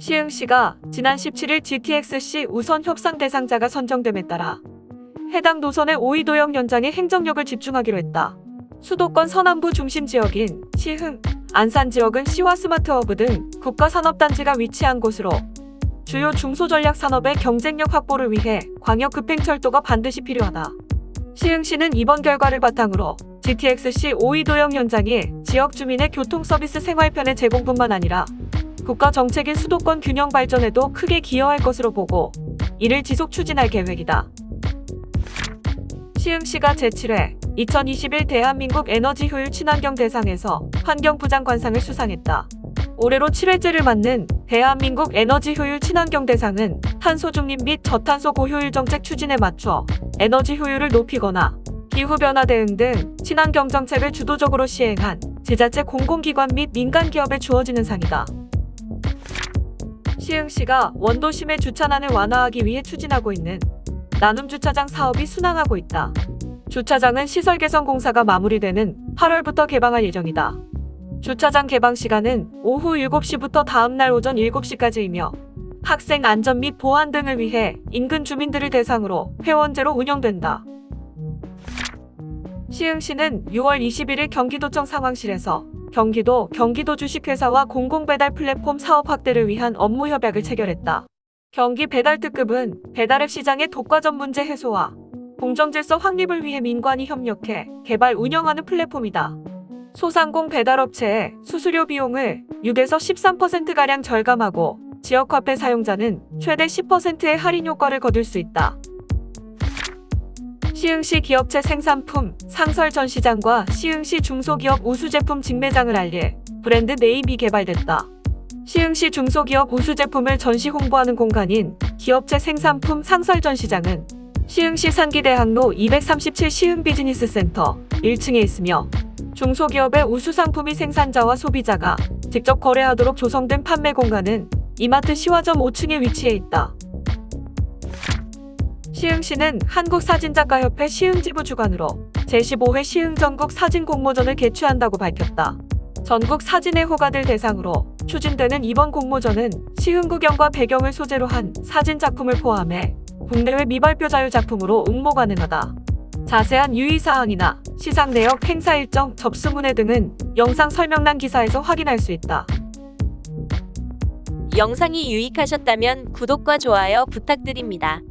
시흥 시가 지난 17일 GTX-C 우선 협상 대상자가 선정됨에 따라 해당 노선의 5위 도형 연장에 행정력을 집중하기로 했다. 수도권 서남부 중심 지역인 시흥, 안산 지역은 시와 스마트허브 등 국가산업단지가 위치한 곳으로 주요 중소전략 산업의 경쟁력 확보를 위해 광역 급행철도가 반드시 필요하다. 시흥시는 이번 결과를 바탕으로 GTX-C 5위 도형 연장이 지역 주민의 교통 서비스 생활편의 제공뿐만 아니라 국가 정책인 수도권 균형 발전에도 크게 기여할 것으로 보고 이를 지속 추진할 계획이다. 시흥시가 제7회 2021 대한민국 에너지 효율 친환경 대상에서 환경부장 관상을 수상했다. 올해로 7회째를 맞는 대한민국 에너지 효율 친환경 대상은 탄소 중립 및 저탄소 고효율 정책 추진에 맞춰 에너지 효율을 높이거나 기후변화 대응 등 친환경 정책을 주도적으로 시행한 지자체 공공기관 및 민간 기업에 주어지는 상이다. 시흥시가 원도심의 주차난을 완화하기 위해 추진하고 있는 나눔 주차장 사업이 순항하고 있다. 주차장은 시설 개선 공사가 마무리되는 8월부터 개방할 예정이다. 주차장 개방 시간은 오후 7시부터 다음날 오전 7시까지이며 학생 안전 및 보안 등을 위해 인근 주민들을 대상으로 회원제로 운영된다. 시흥시는 6월 21일 경기도청 상황실에서 경기도 경기도 주식회사와 공공배달 플랫폼 사업 확대를 위한 업무 협약을 체결했다. 경기 배달 특급은 배달앱 시장의 독과점 문제 해소와 공정질서 확립을 위해 민관이 협력해 개발 운영하는 플랫폼이다. 소상공 배달업체의 수수료 비용을 6에서 13%가량 절감하고 지역화폐 사용자는 최대 10%의 할인 효과를 거둘 수 있다. 시흥시 기업체 생산품 상설 전시장과 시흥시 중소기업 우수제품 직매장을 알릴 브랜드 네임이 개발됐다. 시흥시 중소기업 우수제품을 전시 홍보하는 공간인 기업체 생산품 상설 전시장은 시흥시 산기대학로 237 시흥 비즈니스 센터 1층에 있으며 중소기업의 우수상품이 생산자와 소비자가 직접 거래하도록 조성된 판매 공간은 이마트 시화점 5층에 위치해 있다. 시흥시는 한국사진작가협회 시흥지부 주관으로 제15회 시흥전국 사진 공모전을 개최한다고 밝혔다. 전국 사진의 호가들 대상으로 추진되는 이번 공모전은 시흥구경과 배경을 소재로 한 사진 작품을 포함해 국내외 미발표 자유 작품으로 응모 가능하다. 자세한 유의사항이나 시상 내역 행사 일정 접수문의 등은 영상 설명란 기사에서 확인할 수 있다. 영상이 유익하셨다면 구독과 좋아요 부탁드립니다.